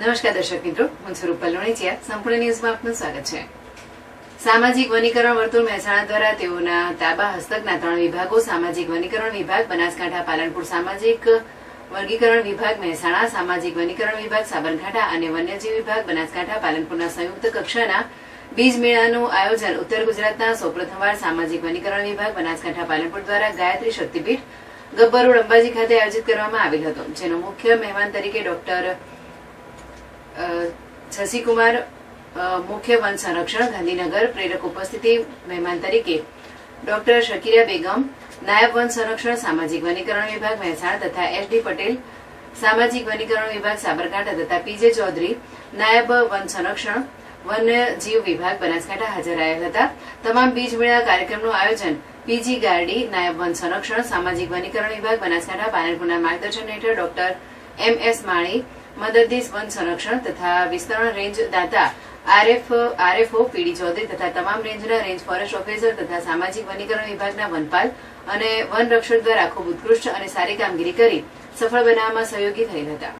નમસ્કાર દર્શક મિત્રો, હું સ્વરૂપ રૂપલ સંપૂર્ણ ન્યૂઝમાં આપનું સ્વાગત છે. સામાજિક વનીકરણ વર્તુળ મહેસાણા દ્વારા તેઓના તાબા હસ્તકના ત્રણ વિભાગો, સામાજિક વનીકરણ વિભાગ, બનાસકાંઠા, પાલનપુર સામાજિક વર્ગીકરણ વિભાગ, મહેસાણા સામાજિક વનીકરણ વિભાગ, સાબરકાંઠા અને વન્યજીવ વિભાગ, બનાસકાંઠા, પાલનપુરના સંયુક્ત કક્ષાના બીજ મેળાનું આયોજન ઉત્તર ગુજરાતના સૌપ્રથમવાર સામાજિક વનીકરણ વિભાગ, બનાસકાંઠા, પાલનપુર દ્વારા ગાયત્રી શક્તિપીઠ ગબ્બર રોડ અંબાજી ખાતે આયોજિત કરવામાં આવેલ હતો, જેનો મુખ્ય મહેમાન તરીકે ડોક્ટર શશિકુમાર મુખ્ય વન સંરક્ષણ, ગાંધીનગર, પ્રેરક ઉપસ્થિતિ, મહેમાન તરીકે ડોક્ટર શકીરા બેગમ, નાયબ વન સંરક્ષણ, સામાજિક વનીકરણ વિભાગ, મહેસાણા તથા એસ પટેલ, સામાજિક વનીકરણ વિભાગ, સાબરકાંઠા તથા પીજે ચૌધરી, નાયબ વન સંરક્ષણ વન્યજીવ વિભાગ, બનાસકાંઠા હાજર રહ્યા હતા. તમામ બીજ મેળા કાર્યક્રમનું આયોજન પીજી ગાર્ડી, નાયબ વન સંરક્ષણ, સામાજિક વનીકરણ વિભાગ, બનાસકાંઠા પાલનપુરના માર્ગદર્શન હેઠળ ડોક્ટર એમ એસ માણી મદદનીશ વન સંરક્ષણ તથા વિસ્તરણ રેન્જ દાતા આરએફ, આરએફઓ પીડી ચૌધરી તથા તમામ રેન્જના રેન્જ ફોરેસ્ટ ઓફિસર તથા સામાજિક વનીકરણ વિભાગના વનપાલ અને વન રક્ષક દ્વારા ખૂબ ઉત્કૃષ્ટ અને સારી કામગીરી કરી સફળ બનાવવામાં સહયોગી થયેલ હતા.